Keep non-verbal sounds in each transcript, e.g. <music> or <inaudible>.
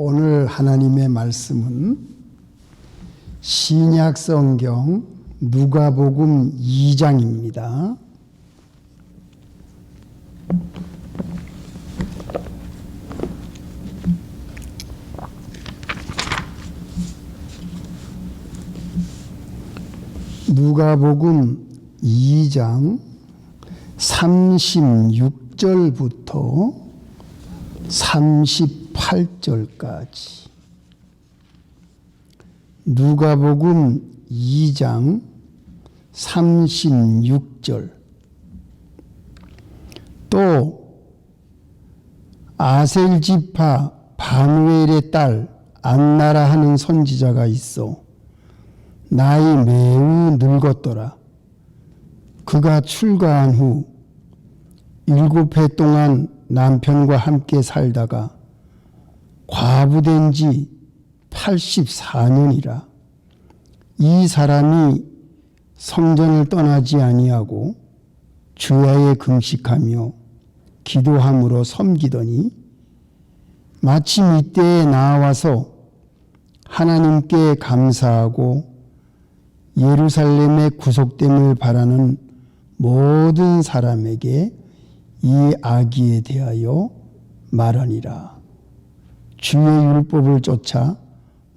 오늘 하나님의 말씀은 신약 성경 누가복음 2장입니다. 누가복음 2장 36절부터 38절까지 누가복음 2장 36절 또 아셀 지파 바누엘의 딸 안나라 하는 선지자가 있어 나이 매우 늙었더라. 그가 출가한 후 일곱 해 동안 남편과 함께 살다가 과부된 지 84년이라. 이 사람이 성전을 떠나지 아니하고 주야에 금식하며 기도함으로 섬기더니 마침 이때에 나와서 하나님께 감사하고 예루살렘의 구속됨을 바라는 모든 사람에게 이 아기에 대하여 말하니라. 주의 율법을 쫓아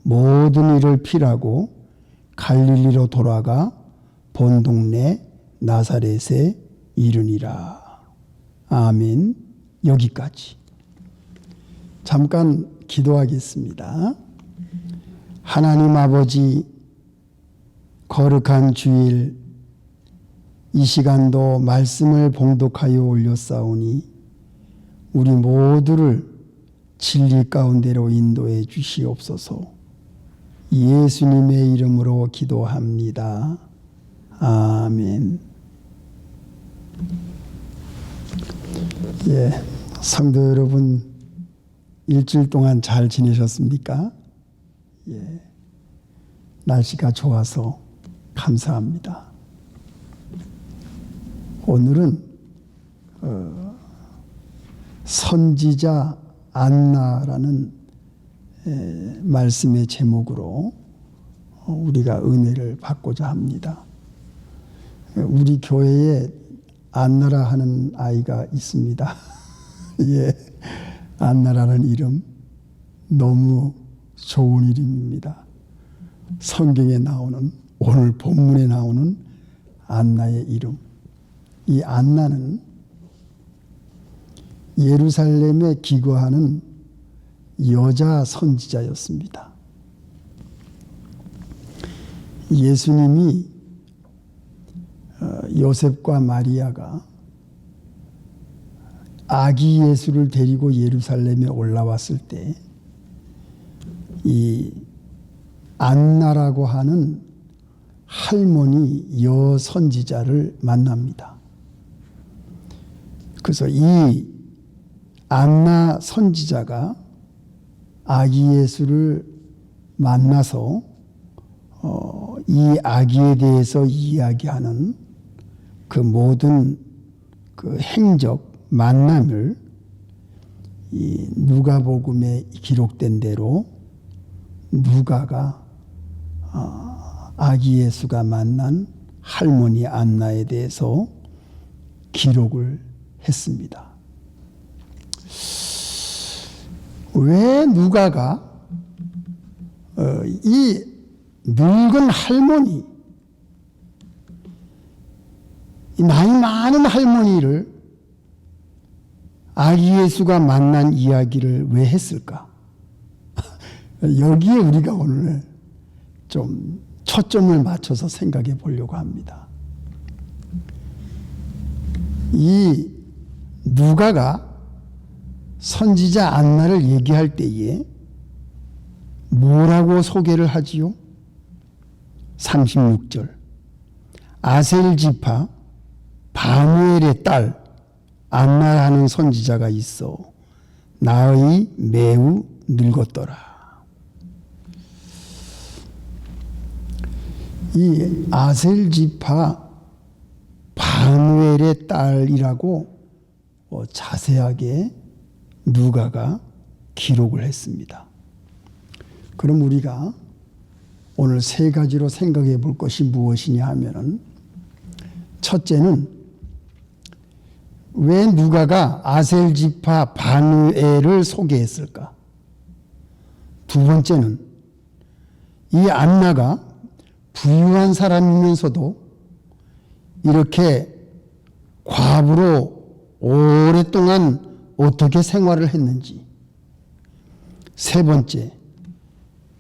모든 일을 피라고 갈릴리로 돌아가 본 동네 나사렛에 이르니라. 아멘. 여기까지. 잠깐 기도하겠습니다. 하나님 아버지 거룩한 주일 이 시간도 말씀을 봉독하여 올렸사오니 우리 모두를 진리 가운데로 인도해 주시옵소서. 예수님의 이름으로 기도합니다. 아멘. 예, 성도 여러분 일주일 동안 잘 지내셨습니까? 예. 날씨가 좋아서 감사합니다. 오늘은 어, 선지자 안나라는 에, 말씀의 제목으로 어, 우리가 은혜를 받고자 합니다. 우리 교회에 안나라 하는 아이가 있습니다. <laughs> 예, 안나라는 이름 너무 좋은 이름입니다. 성경에 나오는 오늘 본문에 나오는 안나의 이름. 이 안나는 예루살렘에 기거하는 여자 선지자였습니다. 예수님이 어, 요셉과 마리아가 아기 예수를 데리고 예루살렘에 올라왔을 때 이 안나라고 하는 할머니 여 선지자를 만납니다. 그래서 이 안나 선지자가 아기 예수를 만나서 어, 이 아기에 대해서 이야기하는 그 모든 그 행적 만남을 이 누가복음에 기록된 대로 누가가 어, 아기 예수가 만난 할머니 안나에 대해서 기록을 했습니다. 왜 누가가 어, 이 늙은 할머니, 나이 많은 할머니를 아기 예수가 만난 이야기를 왜 했을까? <laughs> 여기에 우리가 오늘 좀 초점을 맞춰서 생각해 보려고 합니다. 이 누가가 선지자 안나를 얘기할 때에 뭐라고 소개를 하지요? 36절. 아셀 지파 바누엘의 딸 안나라는 선지자가 있어 나의 매우 늙었더라. 이 아셀 지파 바누엘의 딸이라고 어, 자세하게 누가가 기록을 했습니다. 그럼 우리가 오늘 세 가지로 생각해 볼 것이 무엇이냐 하면은 첫째는 왜 누가가 아셀 지파 바누엘을 소개했을까? 두 번째는 이 안나가 부유한 사람이면서도 이렇게 과부로 오랫동안 어떻게 생활을 했는지. 세 번째,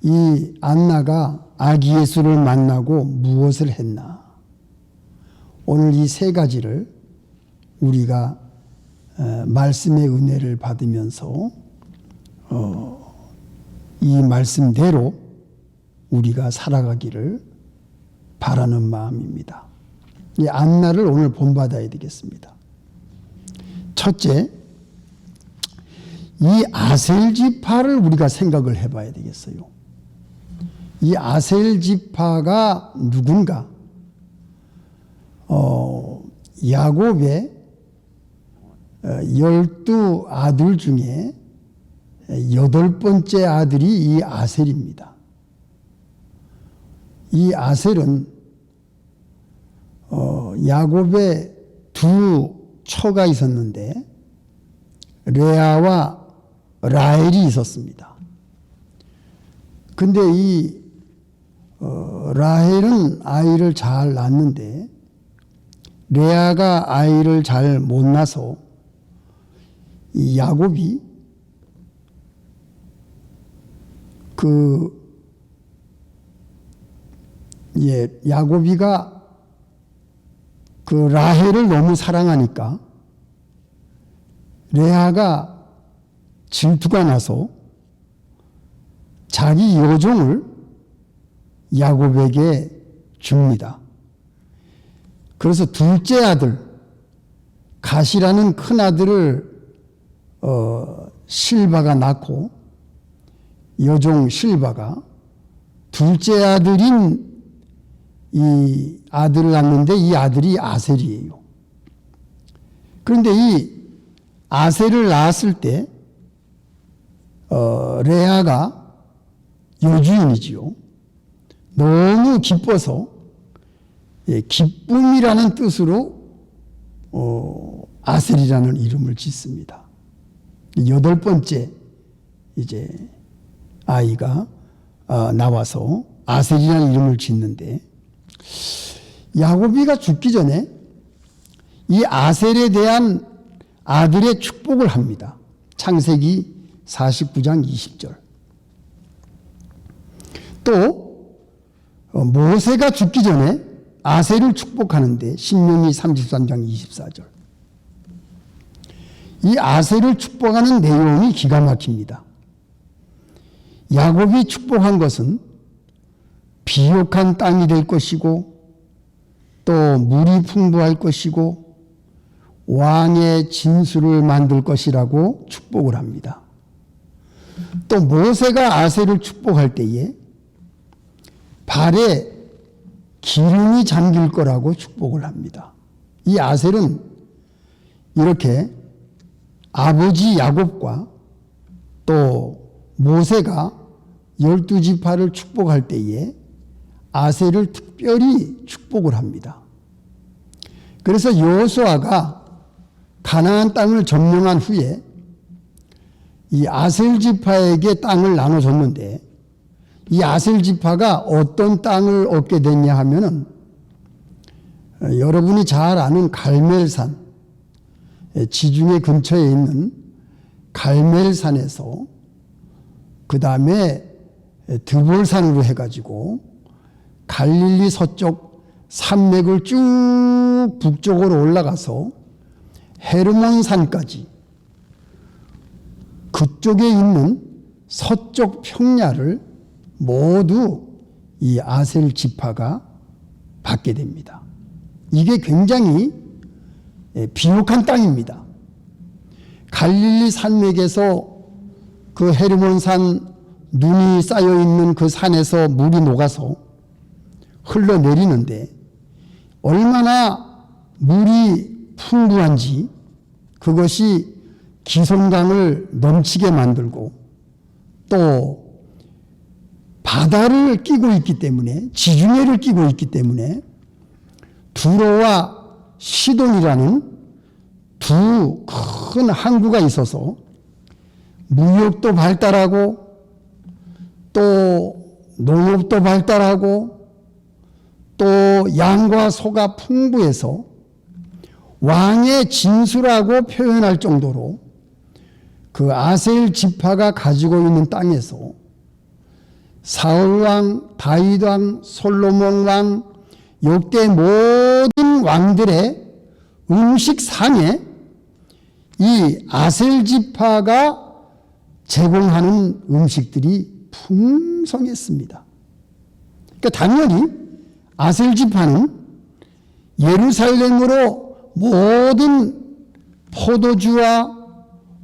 이 안나가 아기 예수를 만나고 무엇을 했나. 오늘 이 세 가지를 우리가 어, 말씀의 은혜를 받으면서 어, 이 말씀대로 우리가 살아가기를 바라는 마음입니다. 이 안나를 오늘 본받아야 되겠습니다. 첫째, 이 아셀 지파를 우리가 생각을 해봐야 되겠어요. 이 아셀 지파가 누군가? 어, 야곱의 어, 열두 아들 중에 여덟 번째 아들이 이 아셀입니다. 이 아셀은 어, 야곱의 두 처가 있었는데 레아와 라헬이 있었습니다. 근데 이 어, 라헬은 아이를 잘 낳는데 레아가 아이를 잘 못 낳아서 이 야곱이 그 예, 야곱이가 그 라헬을 너무 사랑하니까 레아가 질투가 나서 자기 여종을 야곱에게 줍니다. 그래서 둘째 아들 가시라는 큰 아들을 어, 실바가 낳고 여종 실바가 둘째 아들인 이 아들을 낳는데 이 아들이 아셀이에요. 그런데 이 아셀을 낳았을 때 어, 레아가 여주인이지요. 너무 기뻐서 예, 기쁨이라는 뜻으로 어, 아셀이라는 이름을 짓습니다. 여덟 번째 이제 아이가 어, 나와서 아셀이라는 이름을 짓는데 야곱이가 죽기 전에 이 아셀에 대한 아들의 축복을 합니다. 창세기 49장 20절. 또 어, 모세가 죽기 전에 아셀을 축복하는데 신명기 33장 24절. 이 아셀을 축복하는 내용이 기가 막힙니다. 야곱이 축복한 것은 비옥한 땅이 될 것이고 또 물이 풍부할 것이고 왕의 진수를 만들 것이라고 축복을 합니다. 또 모세가 아세를 축복할 때에 발에 기름이 잠길 거라고 축복을 합니다. 이 아셀은 이렇게 아버지 야곱과 또 모세가 열두 지파를 축복할 때에 아셀을 특별히 축복을 합니다. 그래서 여호수아가 가나안 땅을 점령한 후에 이 아셀 지파에게 땅을 나눠줬는데 이 아셀 지파가 어떤 땅을 얻게 됐냐 하면은 어, 여러분이 잘 아는 갈멜산 지중해 근처에 있는 갈멜산에서 그 다음에 드볼산으로 해가지고 갈릴리 서쪽 산맥을 쭉 북쪽으로 올라가서 헤르몬 산까지 그쪽에 있는 서쪽 평야를 모두 이 아셀 지파가 받게 됩니다. 이게 굉장히 예, 비옥한 땅입니다. 갈릴리 산맥에서 그 헤르몬 산 눈이 쌓여 있는 그 산에서 물이 녹아서 흘러내리는데 얼마나 물이 풍부한지 그것이 기송강을 넘치게 만들고 또 바다를 끼고 있기 때문에 지중해를 끼고 있기 때문에 두로와 시돈이라는 두 큰 항구가 있어서 무역도 발달하고 또 농업도 발달하고 또 양과 소가 풍부해서 왕의 진수라고 표현할 정도로 그 아셀 지파가 가지고 있는 땅에서 사울 왕, 다윗 왕, 솔로몬 왕, 역대 모든 왕들의 음식상에 이 아셀 지파가 제공하는 음식들이 풍성했습니다. 그러니까 당연히 아셀 지파는 예루살렘으로 모든 포도주와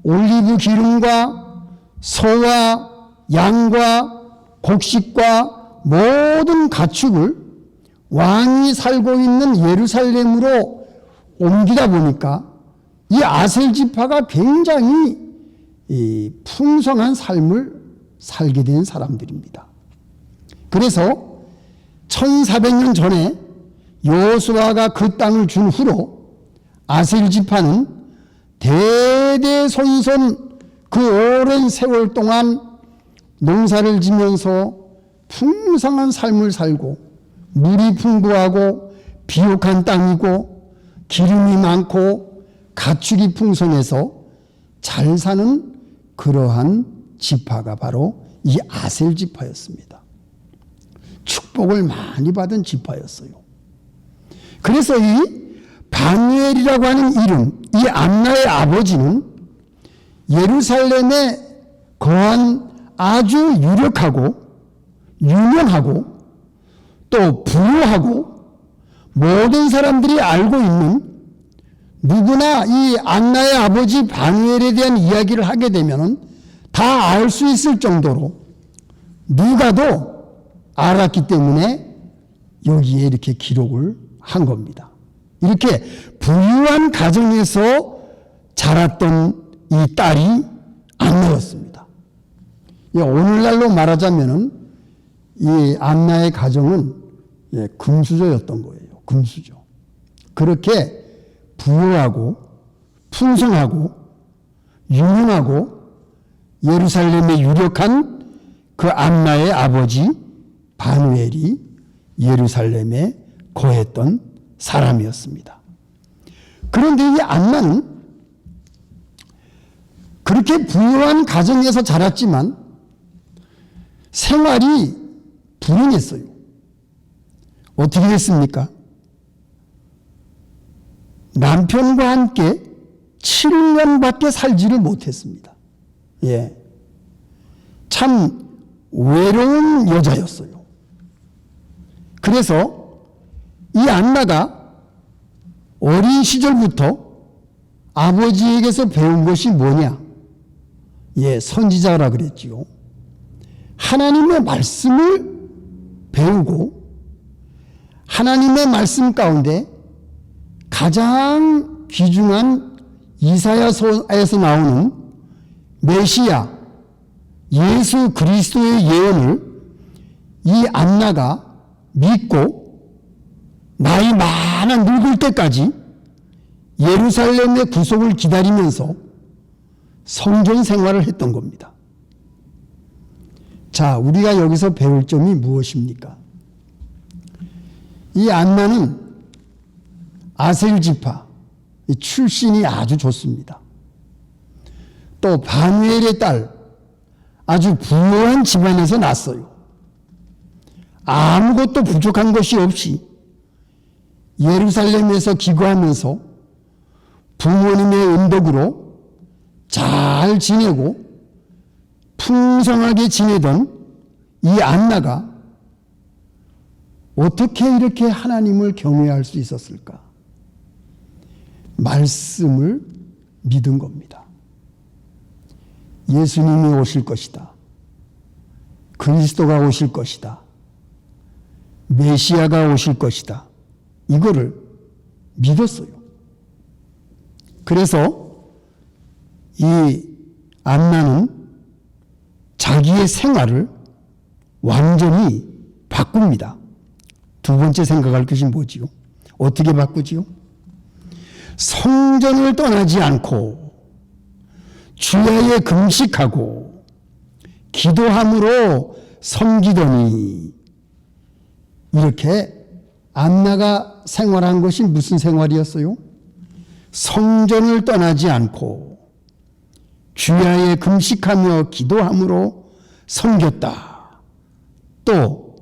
올리브 기름과 소와 양과 곡식과 모든 가축을 왕이 살고 있는 예루살렘으로 옮기다 보니까 이 아셀 지파가 굉장히 이 풍성한 삶을 살게 된 사람들입니다. 그래서 1400년 전에 여호수아가 그 땅을 준 후로 아셀 지파는 대 대손손 그 오랜 세월 동안 농사를 지면서 풍성한 삶을 살고 물이 풍부하고 비옥한 땅이고 기름이 많고 가축이 풍성해서 잘 사는 그러한 지파가 바로 이 아셀 지파였습니다. 축복을 많이 받은 지파였어요. 그래서 이 바누엘이라고 하는 이름, 이 안나의 아버지는 예루살렘에 거한 아주 유력하고 유명하고 또 부유하고 모든 사람들이 알고 있는 누구나 이 안나의 아버지 바누엘에 대한 이야기를 하게 되면 다 알 수 있을 정도로 누가도 알았기 때문에 여기에 이렇게 기록을 한 겁니다. 이렇게 부유한 가정에서 자랐던 이 딸이 안나였습니다. 예, 오늘날로 말하자면은 이 안나의 가정은 예, 금수저였던 거예요. 금수저. 그렇게 부유하고 풍성하고 유능하고 예루살렘에 유력한 그 안나의 아버지 바누엘이 예루살렘에 거했던 사람이었습니다. 그런데 이 안나는 그렇게 부유한 가정에서 자랐지만 생활이 불행했어요. 어떻게 됐습니까? 남편과 함께 7년밖에 살지를 못했습니다. 예. 참 외로운 여자였어요. 그래서 이 안나가 어린 시절부터 아버지에게서 배운 것이 뭐냐? 예, 선지자라 그랬지요. 하나님의 말씀을 배우고 하나님의 말씀 가운데 가장 귀중한 이사야서에서 나오는 메시아 예수 그리스도의 예언을 이 안나가 믿고 나이 많아 늙을 때까지 예루살렘의 구속을 기다리면서 성전 생활을 했던 겁니다. 자, 우리가 여기서 배울 점이 무엇입니까? 이 안나는 아셀 지파 출신이 아주 좋습니다. 또 바누엘의 딸 아주 부유한 집안에서 났어요. 아무것도 부족한 것이 없이 예루살렘에서 기거하면서 부모님의 은덕으로 잘 지내고 풍성하게 지내던 이 안나가 어떻게 이렇게 하나님을 경외할 수 있었을까? 말씀을 믿은 겁니다. 예수님이 오실 것이다. 그리스도가 오실 것이다. 메시아가 오실 것이다. 이거를 믿었어요. 그래서 이 안나는 자기의 생활을 완전히 바꿉니다. 두 번째 생각할 것이 뭐지요? 어떻게 바꾸지요? 성전을 떠나지 않고 주야에 금식하고 기도함으로 섬기더니 이렇게 안나가 생활한 것이 무슨 생활이었어요? 성전을 떠나지 않고 주야에 금식하며 기도함으로 섬겼다. 또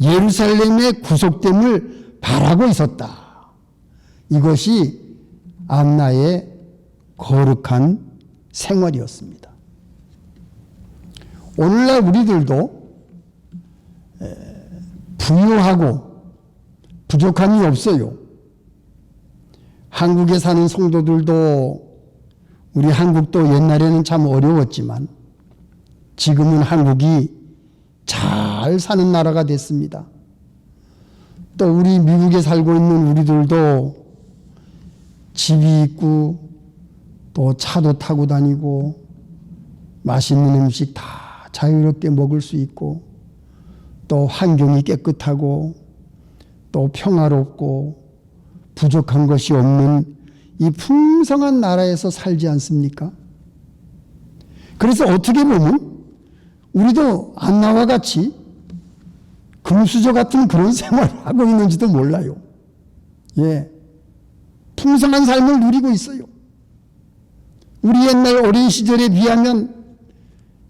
예루살렘의 구속됨을 바라고 있었다. 이것이 안나의 거룩한 생활이었습니다. 오늘날 우리들도 부유하고 부족함이 없어요. 한국에 사는 성도들도 우리 한국도 옛날에는 참 어려웠지만 지금은 한국이 잘 사는 나라가 됐습니다. 또 우리 미국에 살고 있는 우리들도 집이 있고 또 차도 타고 다니고 맛있는 음식 다 자유롭게 먹을 수 있고 또 환경이 깨끗하고 또 평화롭고 부족한 것이 없는 이 풍성한 나라에서 살지 않습니까? 그래서 어떻게 보면 우리도 안나와 같이 금수저 같은 그런 <laughs> 생활을 하고 있는지도 몰라요. 예. 풍성한 삶을 누리고 있어요. 우리 옛날 어린 시절에 비하면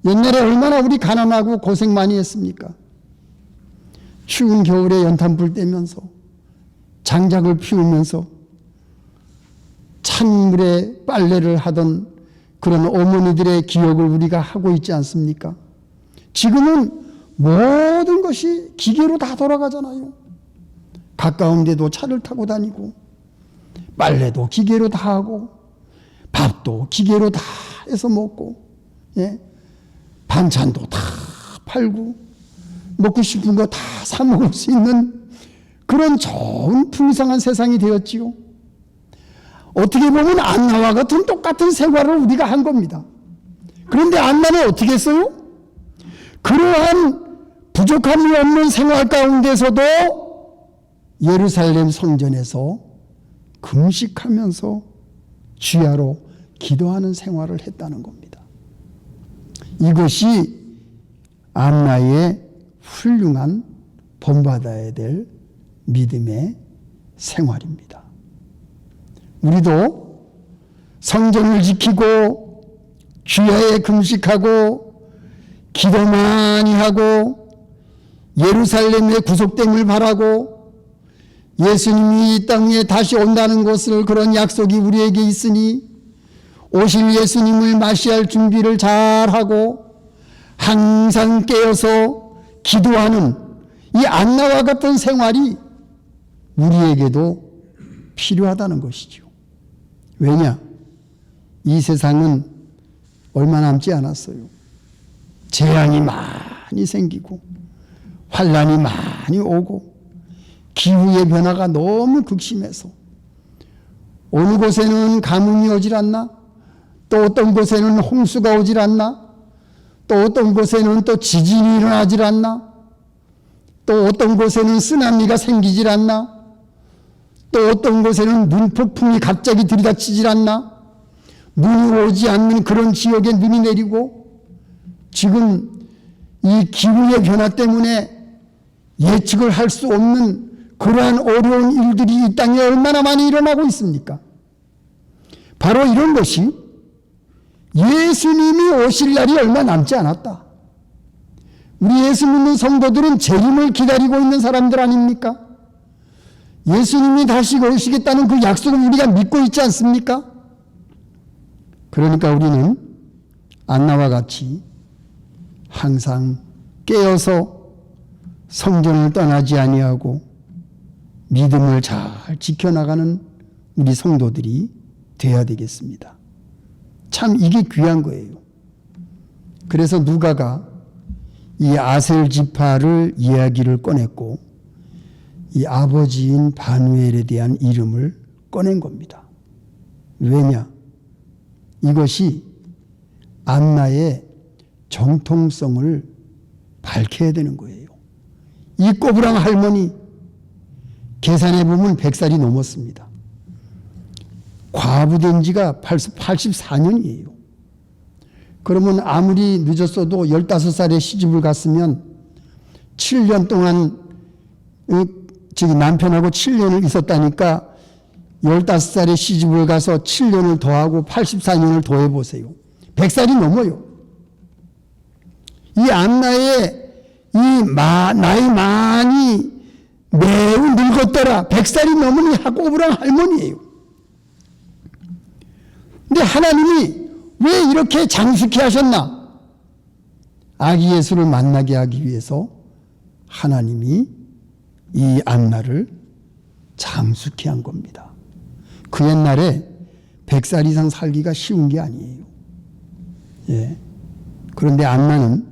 옛날에 얼마나 우리 가난하고 고생 많이 했습니까? 추운 겨울에 연탄불 떼면서 장작을 피우면서 찬물에 빨래를 하던 그런 어머니들의 기억을 우리가 하고 있지 않습니까? 지금은 모든 것이 기계로 다 돌아가잖아요. 가까운 데도 차를 타고 다니고, 빨래도 기계로 다 하고, 밥도 기계로 다 해서 먹고, 예? 반찬도 다 팔고, 먹고 싶은 거 다 사 먹을 수 있는 그런 좋은 풍성한 세상이 되었지요. 어떻게 보면 안나와 같은 똑같은 생활을 우리가 한 겁니다. 그런데 안나는 어떻게 했어요? 그러한 부족함이 없는 생활 가운데서도 예루살렘 성전에서 금식하면서 주야로 기도하는 생활을 했다는 겁니다. 이것이 안나의 훌륭한 본받아야 될 믿음의 생활입니다. 우리도 성전을 지키고 주야에 금식하고 기도 많이 하고 예루살렘의 구속됨을 바라고 예수님이 이 땅에 다시 온다는 것을 그런 약속이 우리에게 있으니 오실 예수님을 맞이할 준비를 잘 하고 항상 깨어서 기도하는 이 안나와 같은 생활이 우리에게도 필요하다는 것이죠. 왜냐? 이 세상은 얼마 남지 않았어요. 재앙이 많이 생기고 환란이 많이 오고 기후의 변화가 너무 극심해서 어느 곳에는 가뭄이 오질 않나? 또 어떤 곳에는 홍수가 오질 않나? 또 어떤 곳에는 또 지진이 일어나질 않나? 또 어떤 곳에는 쓰나미가 생기질 않나? 또 어떤 곳에는 눈폭풍이 갑자기 들이닥치질 않나? 눈이 오지 않는 그런 지역에 눈이 내리고 지금 이 기후의 변화 때문에 예측을 할 수 없는 그러한 어려운 일들이 이 땅에 얼마나 많이 일어나고 있습니까? 바로 이런 것이 예수님이 오실 날이 얼마 남지 않았다. 우리 예수 믿는 성도들은 재림을 기다리고 있는 사람들 아닙니까? 예수님이 다시 오시겠다는 그 약속을 우리가 믿고 있지 않습니까? 그러니까 우리는 안나와 같이 항상 깨어서 성전을 떠나지 아니하고 믿음을 잘 지켜나가는 우리 성도들이 되어야 되겠습니다. 참 이게 귀한 거예요. 그래서 누가가 이 아셀 지파를 이야기를 꺼냈고 이 아버지인 바누엘에 대한 이름을 꺼낸 겁니다. 왜냐? 이것이 안나의 정통성을 밝혀야 되는 거예요. 이 꼬부랑 할머니 계산해 보면 100살이 넘었습니다. 과부된 지가 84년이에요. 그러면 아무리 늦었어도 15살에 시집을 갔으면 7년 동안 남편하고 7년을 있었다니까 15살에 시집을 가서 7년을 더하고 84년을 더해 보세요. 100살이 넘어요. 이 안나의 이 마, 나이 많이 매우 늙었더라. 100살이 넘은 이 하고브랑 할머니예요. 근데 하나님이 왜 이렇게 장숙해 하셨나? 아기 예수를 만나게 하기 위해서 하나님이 이 안나를 장숙해 한 겁니다. 그 옛날에 100살 이상 살기가 쉬운 게 아니에요. 예. 그런데 안나는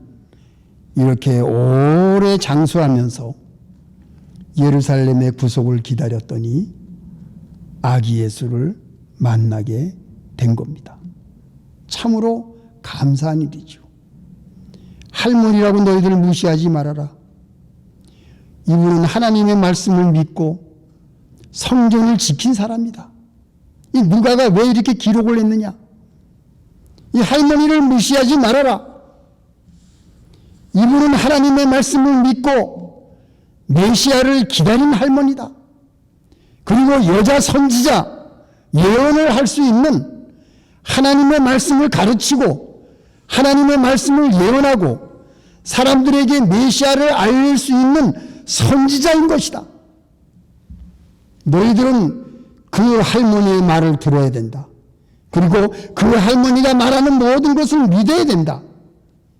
이렇게 오래 장수하면서 예루살렘의 구속을 기다렸더니 아기 예수를 만나게 된 겁니다. 참으로 감사한 일이죠. 할머니라고 너희들 무시하지 말아라. 이분은 하나님의 말씀을 믿고 성전을 지킨 사람이다. 이 누가가 왜 이렇게 기록을 했느냐? 이 할머니를 무시하지 말아라. 이분은 하나님의 말씀을 믿고 메시아를 기다린 할머니다. 그리고 여자 선지자 예언을 할 수 있는 하나님의 말씀을 가르치고 하나님의 말씀을 예언하고 사람들에게 메시아를 알릴 수 있는 선지자인 것이다. 너희들은 그 할머니의 말을 들어야 된다. 그리고 그 할머니가 말하는 모든 것을 믿어야 된다.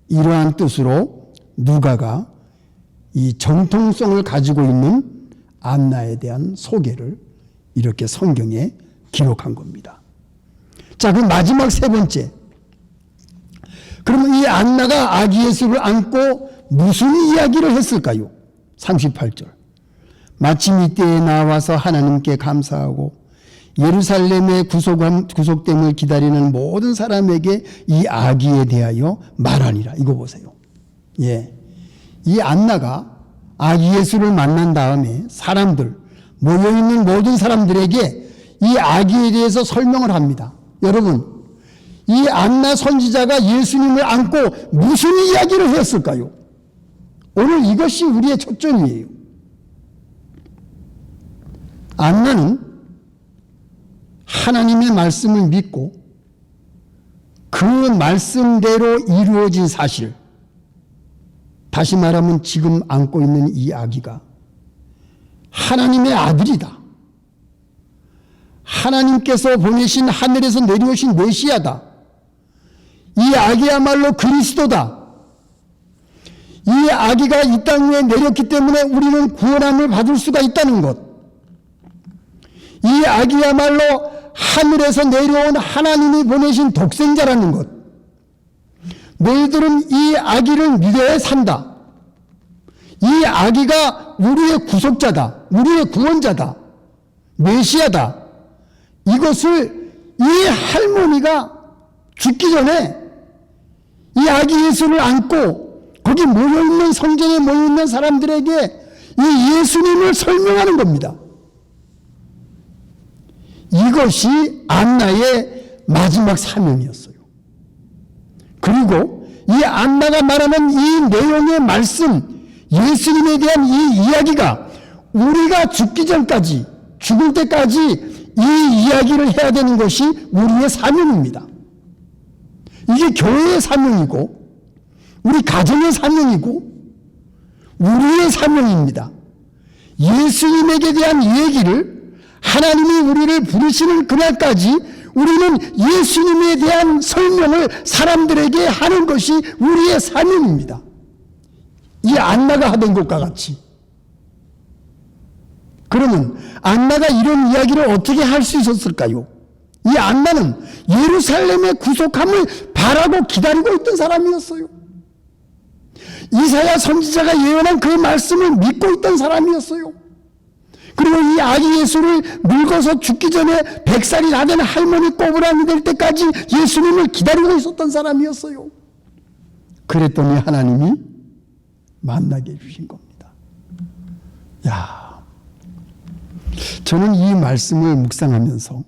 이러한 뜻으로 누가가 이 정통성을 가지고 있는 안나에 대한 소개를 이렇게 성경에 기록한 겁니다. 자, 그 마지막 세 번째. 그러면 이 안나가 아기 예수를 안고 무슨 이야기를 했을까요? 38절. 마침 이때에 나와서 하나님께 감사하고 예루살렘의 구속함, 구속됨을 기다리는 모든 사람에게 이 아기에 대하여 말하니라. 이거 보세요. 예. 이 안나가 아기 예수를 만난 다음에 사람들, 모여있는 모든 사람들에게 이 아기에 대해서 설명을 합니다. 여러분, 이 안나 선지자가 예수님을 안고 무슨 이야기를 했을까요? 오늘 이것이 우리의 초점이에요. 안나는 하나님의 말씀을 믿고 그 말씀대로 이루어진 사실, 다시 말하면 지금 안고 있는 이 아기가 하나님의 아들이다. 하나님께서 보내신 하늘에서 내려오신 메시아다. 이 아기야말로 그리스도다. 이 아기가 이 땅 위에 내렸기 때문에 우리는 구원함을 받을 수가 있다는 것. 이 아기야말로 하늘에서 내려온 하나님이 보내신 독생자라는 것. 너희들은 이 아기를 믿어야 산다. 이 아기가 우리의 구속자다. 우리의 구원자다. 메시아다. 이것을 이 할머니가 죽기 전에 이 아기 예수를 안고 거기 모여있는 성전에 모여있는 사람들에게 이 예수님을 설명하는 겁니다. 이것이 안나의 마지막 사명이었어요. 그리고 이 안나가 말하는 이 내용의 말씀, 예수님에 대한 이 이야기가 우리가 죽기 전까지, 죽을 때까지 이 이야기를 해야 되는 것이 우리의 사명입니다. 이게 교회의 사명이고, 우리 가정의 사명이고, 우리의 사명입니다. 예수님에게 대한 얘기를 하나님이 우리를 부르시는 그날까지 우리는 예수님에 대한 설명을 사람들에게 하는 것이 우리의 사명입니다. 이 안나가 하던 것과 같이. 그러면 안나가 이런 이야기를 어떻게 할 수 있었을까요? 이 안나는 예루살렘의 구속함을 바라고 기다리고 있던 사람이었어요. 이사야 선지자가 예언한 그 말씀을 믿고 있던 사람이었어요. 그리고 이 아기 예수를 늙어서 죽기 전에 백살이 다 된 할머니 꼬부랑이 될 때까지 예수님을 기다리고 있었던 사람이었어요. 그랬더니 하나님이 만나게 해주신 겁니다. 야, 저는 이 말씀을 묵상하면서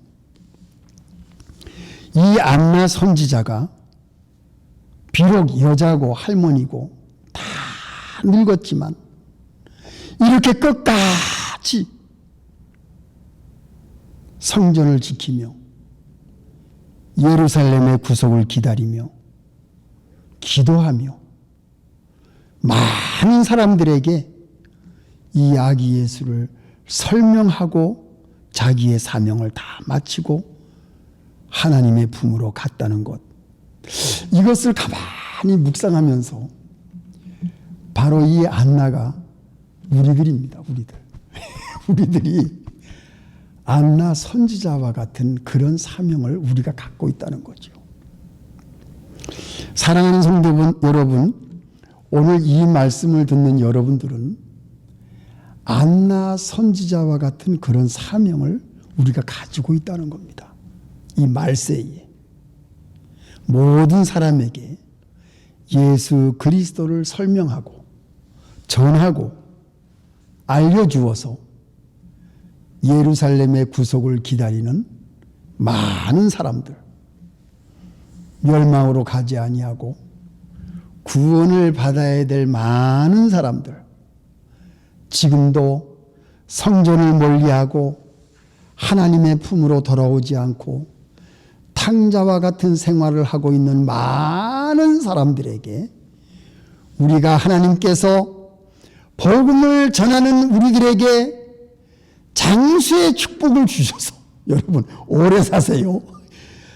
이 안나 선지자가 비록 여자고 할머니고 다 늙었지만 이렇게 끝까지 성전을 지키며 예루살렘의 구속을 기다리며 기도하며 많은 사람들에게 이 아기 예수를 설명하고 자기의 사명을 다 마치고 하나님의 품으로 갔다는 것. 이것을 가만히 묵상하면서 바로 이 안나가 우리들입니다. 우리들. <laughs> 우리들이 안나 선지자와 같은 그런 사명을 우리가 갖고 있다는 거죠. 사랑하는 성도 여러분, 오늘 이 말씀을 듣는 여러분들은 안나 선지자와 같은 그런 사명을 우리가 가지고 있다는 겁니다. 이 말세에 모든 사람에게 예수 그리스도를 설명하고 전하고 알려주어서 예루살렘의 구속을 기다리는 많은 사람들 멸망으로 가지 아니하고 구원을 받아야 될 많은 사람들 지금도 성전을 멀리하고 하나님의 품으로 돌아오지 않고 탕자와 같은 생활을 하고 있는 많은 사람들에게 우리가 하나님께서 복음을 전하는 우리들에게 장수의 축복을 주셔서 <laughs> 여러분 오래 사세요.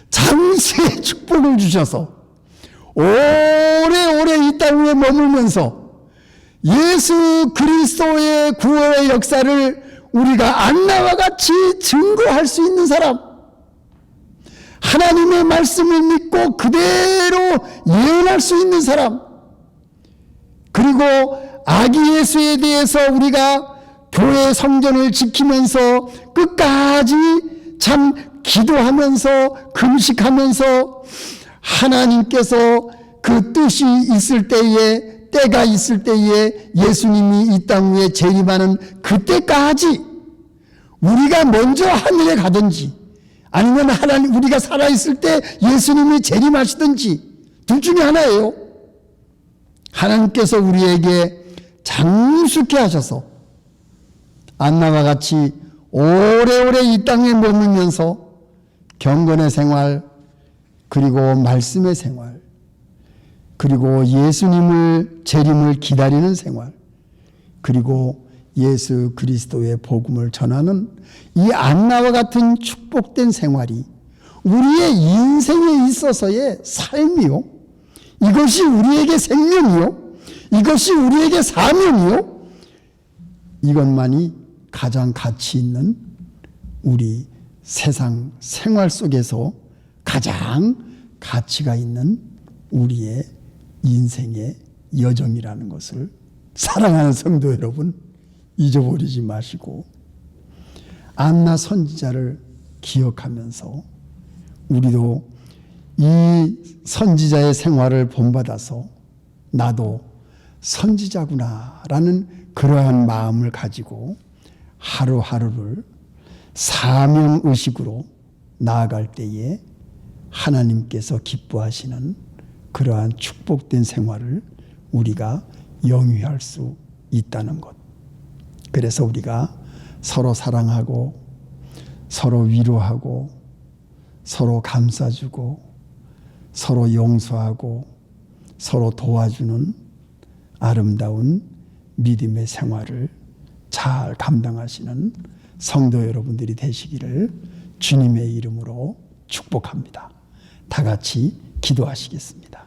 장수의 축복을 주셔서 오래오래 이 땅 위에 머물면서 예수 그리스도의 구원의 역사를 우리가 안나와 같이 증거할 수 있는 사람. 하나님의 말씀을 믿고 그대로 예언할 수 있는 사람. 그리고 아기 예수에 대해서 우리가 교회 성전을 지키면서 끝까지 참 기도하면서 금식하면서 하나님께서 그 뜻이 있을 때에 때가 있을 때에 예수님이 이 땅 위에 재림하는 그때까지 우리가 먼저 하늘에 가든지 아니면 하나님 우리가 살아 있을 때 예수님이 재림하시든지 둘 중에 하나예요. 하나님께서 우리에게 장수케 하셔서 안나와 같이 오래오래 이 땅에 머물면서 경건의 생활 그리고 말씀의 생활 그리고 예수님을 재림을 기다리는 생활 그리고 예수 그리스도의 복음을 전하는 이 안나와 같은 축복된 생활이 우리의 인생에 있어서의 삶이요. 이것이 우리에게 생명이요. 이것이 우리에게 사명이요. 이것만이 가장 가치 있는 우리 세상 생활 속에서 가장 가치가 있는 우리의 인생의 여정이라는 것을 사랑하는 성도 여러분 잊어버리지 마시고 안나 선지자를 기억하면서 우리도 이 선지자의 생활을 본받아서 나도 선지자구나라는 그러한 마음을 가지고 하루하루를 사명 의식으로 나아갈 때에 하나님께서 기뻐하시는 그러한 축복된 생활을 우리가 영위할 수 있다는 것. 그래서 우리가 서로 사랑하고 서로 위로하고 서로 감싸주고 서로 용서하고 서로 도와주는 아름다운 믿음의 생활을 잘 감당하시는 성도 여러분들이 되시기를 주님의 이름으로 축복합니다. 다 같이 기도하시겠습니다.